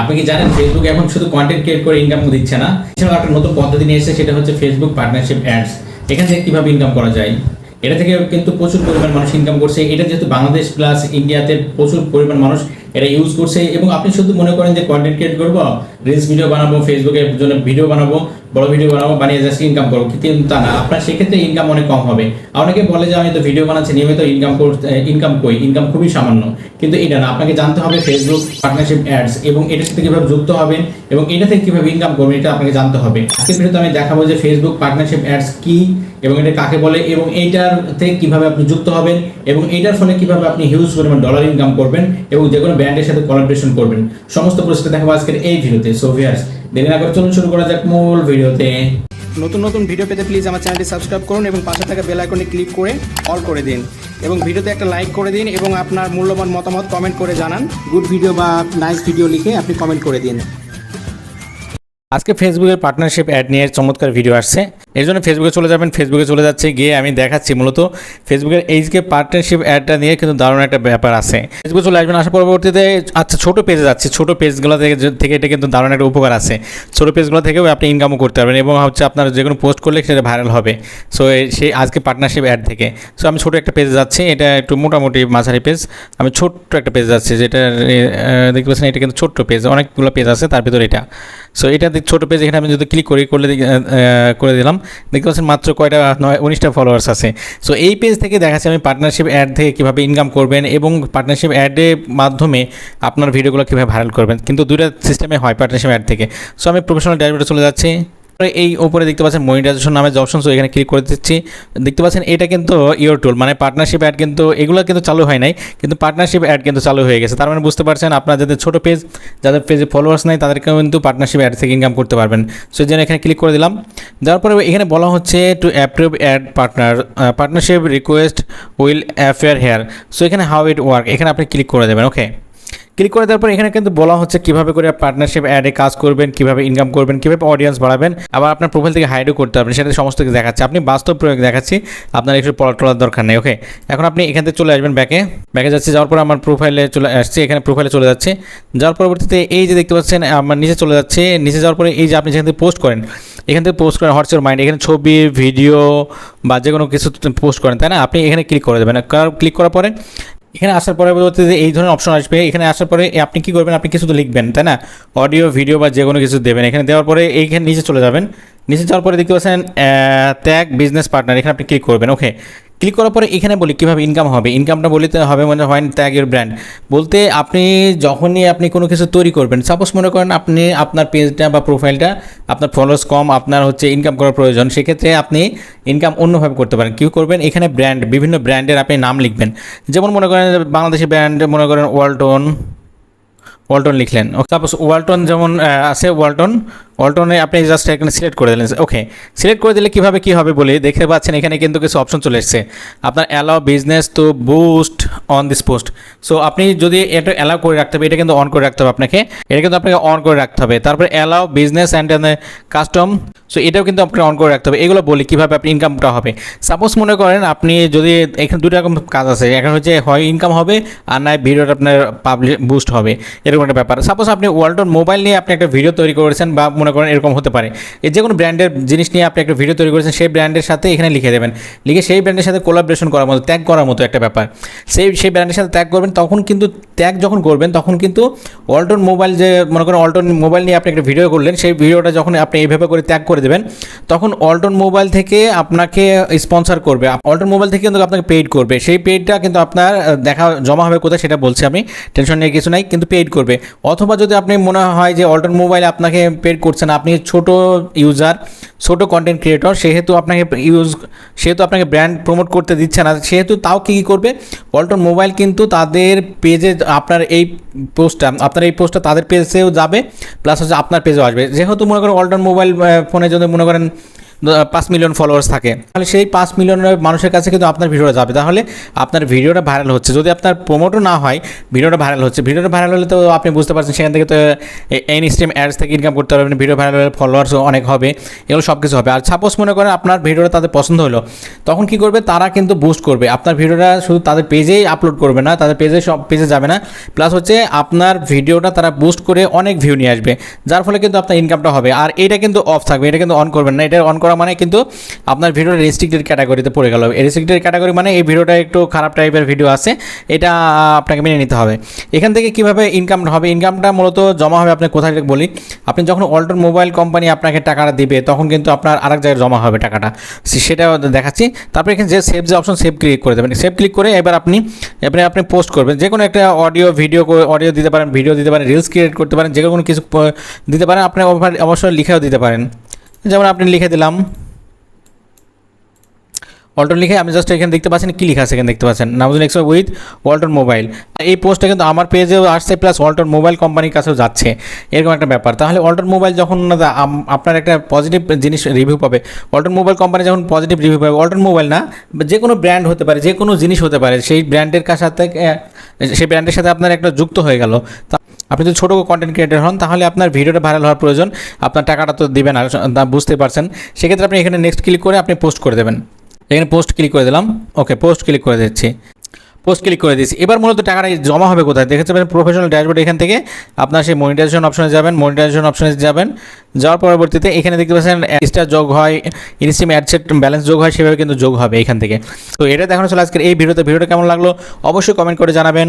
আপনি কি জানেন ফেসবুক এখন শুধু কন্টেন্ট ক্রিয়েট করে ইনকাম দিচ্ছে না? এছাড়াও একটা নতুন পদ্ধতি নিয়ে এসেছে, সেটা হচ্ছে ফেসবুক পার্টনারশিপ অ্যাডস এখান থেকে কীভাবে ইনকাম করা যায়? এটা থেকে কিন্তু প্রচুর পরিমাণ মানুষ ইনকাম করছে। এটা যেহেতু বাংলাদেশ প্লাস ইন্ডিয়াতে প্রচুর পরিমাণ মানুষ এটা ইউজ করছে এবং আপনি শুধু মনে করেন যে কন্টেন্ট ক্রিয়েট করব রিলস ভিডিও বানাবো ফেসবুকের জন্য ভিডিও বানাবো, বড় ভিডিও বানাবো, বানিয়ে জাস্ট ইনকাম করব, কিন্তু তা না। আপনার সেক্ষেত্রে ইনকাম অনেক কম হবে। অনেকে বলে যে আমি তো ভিডিও বানাচ্ছি, নিয়মিত ইনকাম ইনকাম করি ইনকাম খুবই সামান্য। কিন্তু এটা না, আপনাকে জানতে হবে ফেসবুক পার্টনারশিপ অ্যাডস এবং এটার সাথে কীভাবে যুক্ত হবেন এবং এটা থেকে কীভাবে ইনকাম করবেন, এটা আপনাকে জানতে হবে। আজকের ভিডিওতে আমি দেখাবো যে ফেসবুক পার্টনারশিপ অ্যাডস কি এবং এটা কাকে বলে এবং এইটার থেকে কীভাবে আপনি যুক্ত হবেন এবং এইটার ফলে কীভাবে আপনি হিউজ পরিমাণ ডলার ইনকাম করবেন এবং যে কোনো ব্র্যান্ডের সাথে কোলাবরেশন করবেন। সমস্ত পরিস্থিতি দেখাবো আজকের এই ভিডিওতে। সো ভিউয়ার্স দেরি না করে চলুন শুরু করা যাক মূল ভিডিওতে। নতুন নতুন ভিডিও পেতে প্লিজ আমার চ্যানেলটি সাবস্ক্রাইব করুন এবং পাশে থাকা বেল আইকনে ক্লিক করে অল করে দিন। এবং ভিডিওতে একটা লাইক করে দিন এবং আপনার মূল্যবান মতামত কমেন্ট করে জানান। গুড ভিডিও বা নাইস ভিডিও লিখে আপনি কমেন্ট করে দিন। আজকে ফেসবুকের পার্টনারশিপ অ্যাড নিয়ে চমৎকার ভিডিও আসছে। এর জন্য ফেসবুকে চলে যাবেন। ফেসবুকে চলে যাচ্ছে, গিয়ে আমি দেখাচ্ছি মূলত ফেসবুকের এইচকে পার্টনারশিপ অ্যাডটা নিয়ে কিন্তু দারুণ একটা ব্যাপার আছে। ফেসবুকে চলে আসবেন, আসার পরবর্তীতে আচ্ছা ছোটো পেজে যাচ্ছে। ছোটো পেজগুলো থেকে থেকে এটা কিন্তু দারুণ একটা উপকার আছে। ছোটো পেজগুলো থেকেও আপনি ইনকামও করতে পারবেন এবং হচ্ছে আপনার যে কোনো পোস্ট করলে সেটা ভাইরাল হবে। সো সেই আজকে পার্টনারশিপ অ্যাড থেকে। সো আমি ছোটো একটা পেজে যাচ্ছি, এটা একটু মোটামুটি মাঝারি পেজ আমি ছোট্ট একটা পেজ যাচ্ছি যেটা দেখতে পাচ্ছেন, এটা কিন্তু ছোট্ট পেজ অনেকগুলো পেজ আছে, তার ভিতরে এটা। সো এটা ছোটো পেজ এখানে আমি যদি ক্লিক করি, করলে করে দিলাম। দেখতে পাচ্ছেন, মাত্র কয়টা নয়, উনিশটা ফলোয়ার্স আছে। সো এই পেজ থেকে দেখাচ্ছে আমি পার্টনারশিপ অ্যাড থেকে কীভাবে ইনকাম করবেন এবং পার্টনারশিপ অ্যাডের মাধ্যমে আপনার ভিডিওগুলো কীভাবে ভাইরাল করবেন। কিন্তু দুইটা সিস্টেমে হয় পার্টনারশিপ অ্যাড থেকে। সো আমি প্রফেশনাল ড্যাশবোর্ডে চলে যাচ্ছি। এই উপরে দেখতে পাচ্ছেন মনিটাইজেশন নামে যে অপশন এখানে ক্লিক করে দিচ্ছি। দেখতে পাচ্ছেন এটা কিন্তু ইয়োর টুল মানে পার্টনারশিপ অ্যাড কিন্তু, এগুলো কিন্তু চালু হয় নাই, কিন্তু পার্টনারশিপ অ্যাড কিন্তু চালু হয়ে গেছে। তার মানে বুঝতে পারছেন আপনার যাদের ছোটো পেজ যাদের পেজে ফলোয়ার্স নাই, তাদেরকেও কিন্তু পার্টনারশিপ অ্যাড থেকে ইনকাম করতে পারবেন। সো এই জন্য এখানে ক্লিক করে দিলাম। দেওয়ার পরে এখানে বলা হচ্ছে to approve ad partner partnership request will appear here so এখানে হাউ ইট ওয়ার্ক এখানে আপনি ক্লিক করে দেবেন ওকে ক্লিক করে দেওয়ার পর এখানে কিন্তু বলা হচ্ছে কীভাবে করে পার্টনারশিপ অ্যাডে কাজ করবেন, কীভাবে ইনকাম করবেন, কীভাবে অডিয়েন্স বাড়াবেন, আবার আপনার প্রোফাইল থেকে হাইডও করতে পারবেন সেটা সমস্ত কিছু দেখাচ্ছে। আপনি বাস্তব প্রয়োগ দেখাচ্ছি, আপনার একটু পড়া টলার দরকার নেই ওকে এখন আপনি এখান থেকে চলে আসবেন ব্যাকে ব্যাকে যাচ্ছে, যাওয়ার পর আমার প্রোফাইলে চলে আসছে, এখানে প্রোফাইলে চলে যাচ্ছে। যাওয়ার পরবর্তীতে এই যে দেখতে পাচ্ছেন, আমার নিচে চলে যাচ্ছে, নিচে যাওয়ার পরে এই যে আপনি যেখান থেকে পোস্ট করেন, এখান থেকে পোস্ট করেন হোয়াটস মাইন্ড এখানে ছবি ভিডিও বা যে কোনো কিছু পোস্ট করেন, তাই না? আপনি এখানে ক্লিক করে দেবেন। ক্লিক করার পরে এখানে আসার পরে যে এই ধরনের অপশন আসবে। এখানে আসার পরে আপনি কি করবেন? আপনি কিছু তো লিখবেন, তাই না? অডিও ভিডিও বা যে কোনো কিছু দেবেন। এখানে দেওয়ার পরে এইখানে নিচে চলে যাবেন। নিচে যাওয়ার পরে দেখতে পাচ্ছেন ট্যাগ বিজনেস পার্টনার এখানে আপনি ক্লিক করবেন। ওকে ক্লিক করার পরে এখানে বলি কীভাবে ইনকাম হবে। ইনকামটা বলিতে হবে মনে হয় ট্যাগ এর ব্র্যান্ড বলতে আপনি যখনই আপনি কোনো কিছু তৈরি করবেন সাপোজ মনে করেন আপনি আপনার পেজটা বা প্রোফাইলটা আপনার ফলোয়ার্স কম, আপনার হচ্ছে ইনকাম করার প্রয়োজন, সেক্ষেত্রে আপনি ইনকাম অন্যভাবে করতে পারেন। কী করবেন? এখানে ব্র্যান্ড বিভিন্ন ব্র্যান্ডের আপনি নাম লিখবেন। যেমন মনে করেন বাংলাদেশি ব্র্যান্ড মনে করেন ওয়ালটন ওয়ালটন লিখলেন। সাপোজ ওয়ালটন যেমন আছে ওয়ালটন ওয়ালটনে আপনি জাস্ট এখানে সিলেক্ট করে দিলেন। ওকে সিলেক্ট করে দিলে কীভাবে কী হবে বলে? দেখতে পাচ্ছেন এখানে কিন্তু কিছু অপশন চলে এসেছে। আপনার allow business to boost on this post so আপনি যদি এটা অ্যালাউ করে রাখতে হবে, এটা কিন্তু অন করে রাখতে হবে আপনাকে। এটা কিন্তু আপনাকে অন করে রাখতে হবে। তারপরে allow business and custom so এটাও কিন্তু আপনাকে অন করে রাখতে হবে। এগুলো বলি কীভাবে আপনি ইনকামটা হবে। সাপোজ মনে করেন আপনি যদি এখানে দুটো রকম কাজ আছে। এখন হচ্ছে হয় ইনকাম হবে, আর নয় ভিডিওটা আপনার পাবলিশ বুস্ট হবে। এরকম একটা ব্যাপার। সাপোজ আপনি ওয়ালটন মোবাইল নিয়ে আপনি একটা ভিডিও তৈরি করেছেন বা মনে করেন এরকম হতে পারে। এই যে কোনো ব্র্যান্ডের জিনিস নিয়ে আপনি একটা ভিডিও তৈরি করেছেন, সেই ব্র্যান্ডের সাথে এখানে লিখে দেবেন। লিখে সেই ব্র্যান্ডের সাথে কোলাবরেশন করার মতো ত্যাগ করার মতো একটা ব্যাপার। সেই সেই ব্র্যান্ডের সাথে ত্যাগ করবেন, তখন কিন্তু ত্যাগ যখন করবেন, তখন কিন্তু অল্টন মোবাইল যে, মনে করেন অল্টন মোবাইল নিয়ে আপনি একটা ভিডিও করলেন, সেই ভিডিওটা যখন আপনি এইভাবে করে ত্যাগ করে দেবেন, তখন অল্টন মোবাইল থেকে আপনাকে স্পন্সর করবে। অল্টন মোবাইল থেকে কিন্তু আপনাকে পেইড করবে। সেই পেইডটা কিন্তু আপনার দেখা জমা হবে কোথায় সেটা বলছি আমি টেনশন নিয়ে কিছু নাই, কিন্তু পেইড করবে। অথবা যদি আপনি মনে হয় যে অল্টন মোবাইল আপনাকে পেড করছে না আপনি ছোট ইউজার ছোট কন্টেন্ট ক্রিয়েটর সেহেতু আপনাকে ইউজ সেহেতু আপনাকে ব্র্যান্ড প্রমোট করতে দিচ্ছে না। সেহেতু তাও কী কী করবে? পল্টন মোবাইল কিন্তু তাদের পেজে আপনার এই পোস্টটা আপনার এই পোস্টটা তাদের পেজেও যাবে প্লাস হচ্ছে আপনার পেজেও আসবে। যেহেতু মনে করেন অল্টন মোবাইল ফোনে যদি মনে করেন পাঁচ মিলিয়ন ফলোয়ার্স থাকে। তাহলে সেই পাঁচ মিলিয়নের মানুষের কাছে কিন্তু আপনার ভিডিওটা যাবে। তাহলে আপনার ভিডিওটা ভাইরাল হচ্ছে। যদি আপনার প্রমোটও না হয়, ভিডিওটা ভাইরাল হচ্ছে। ভিডিওটা ভাইরাল হলে তো আপনি বুঝতে পারছেন, সেখান থেকে তো এন স্ট্রিম অ্যাডস থেকে ইনকাম করতে পারবেন। ভিডিও ভাইরাল হলে ফলোয়ার্স অনেক হবে। এগুলো সব কিছু হবে। আর সাপোজ মনে করেন আপনার ভিডিওটা তাদের পছন্দ হলো, তখন কি করবে? তারা কিন্তু বুস্ট করবে। আপনার ভিডিওটা শুধু তাদের পেজেই আপলোড করবে না, তাদের পেজে সব পেজে যাবে না। প্লাস হচ্ছে আপনার ভিডিওটা তারা বুস্ট করে অনেক ভিউ নিয়ে আসবে। যার ফলে কিন্তু আপনার ইনকামটা হবে। আর এটা কিন্তু অফ থাকবে। এটা কিন্তু অন করবেন না। এটা অন করা মানে কিন্তু আপনার ভিডিওটা রেস্ট্রিক্টেড ক্যাটাগরিতে পড়ে গেল। রেস্ট্রিক্টেড ক্যাটাগরি মানে এই ভিডিওটা একটু খারাপ টাইপের ভিডিও আছে, এটা আপনাকে মেনে নিতে হবে। এখান থেকে কীভাবে ইনকাম হবে? ইনকামটা মূলত জমা হবে, আপনি কোথায় বলি, আপনি যখন অল্টন মোবাইল কোম্পানি আপনাকে টাকাটা দিবে, তখন কিন্তু আপনার আরেক জায়গায় জমা হবে টাকাটা। সেটা দেখাচ্ছি। তারপরে এখানে যে সেভ যে অপশন সেভ ক্লিক করে দেবেন। সেভ ক্লিক করে এবার আপনি, এবারে আপনি পোস্ট করবেন। যে কোনো একটা অডিও ভিডিও অডিও দিতে পারেন ভিডিও দিতে পারেন রিলস ক্রিয়েট করতে পারেন যে কোনো কিছু দিতে পারেন, আপনি অব- অবশ্যই লিখেও দিতে পারেন। যেমন আপনি লিখে দিলাম। ওয়ালটন লিখে আমি জাস্ট এখানে দেখতে পাচ্ছেন কি লেখা এখানে দেখতে পাচ্ছেন? Namjoon X with Walton mobile. এই পোস্টটা কিন্তু আমার পেজেও আসছে প্লাস ওয়ালটন মোবাইল কোম্পানির কাছেও যাচ্ছে। এরকম একটা ব্যাপার। তাহলে ওয়ালটন মোবাইল যখন আপনার একটা পজিটিভ জিনিস রিভিউ পাবে। ওয়ালটন মোবাইল কোম্পানি যখন পজিটিভ রিভিউ পাবে ওয়ালটন মোবাইল না যে কোনো ব্র্যান্ড হতে পারে যে কোনো জিনিস হতে পারে সেই ব্র্যান্ডের আহ, সেই ব্র্যান্ডের সাথে আপনার একটা যুক্ত হয়ে গেল। আপনি যদি ছোটো কন্টেন্ট ক্রিয়েটার হন, তাহলে আপনার ভিডিওটা ভাইরাল হওয়ার প্রয়োজন। আপনার টাকাটা তো দিবেন আর বুঝতে পারছেন। সেক্ষেত্রে আপনি এখানে নেক্সট ক্লিক করে আপনি পোস্ট করে দেবেন। এখানে পোস্ট ক্লিক করে দিলাম। ওকে পোস্ট ক্লিক করে দিচ্ছি। পোস্ট ক্লিক করে দিচ্ছি। এবার মূলত টাকাটা জমা হবে কোথায়? দেখেতে পাবেন প্রফেশনাল ড্যাশবোর্ড এখান থেকে আপনার সেই মনিটাইজেশন অপশনে যাবেন মনিটাইজেশন অপশনে যাবেন। যাওয়ার পরবর্তীতে এখানে দেখতে পাচ্ছেন স্টার যোগ হয় ইনস্টিম অ্যাডসেট ব্যালেন্স যোগ হয়, সেভাবে কিন্তু যোগ হবে এখান থেকে। তো এটা দেখানো ছিল আজকের এই ভিডিওতে। ভিডিওটা কেমন লাগল? অবশ্যই কমেন্ট করে জানাবেন।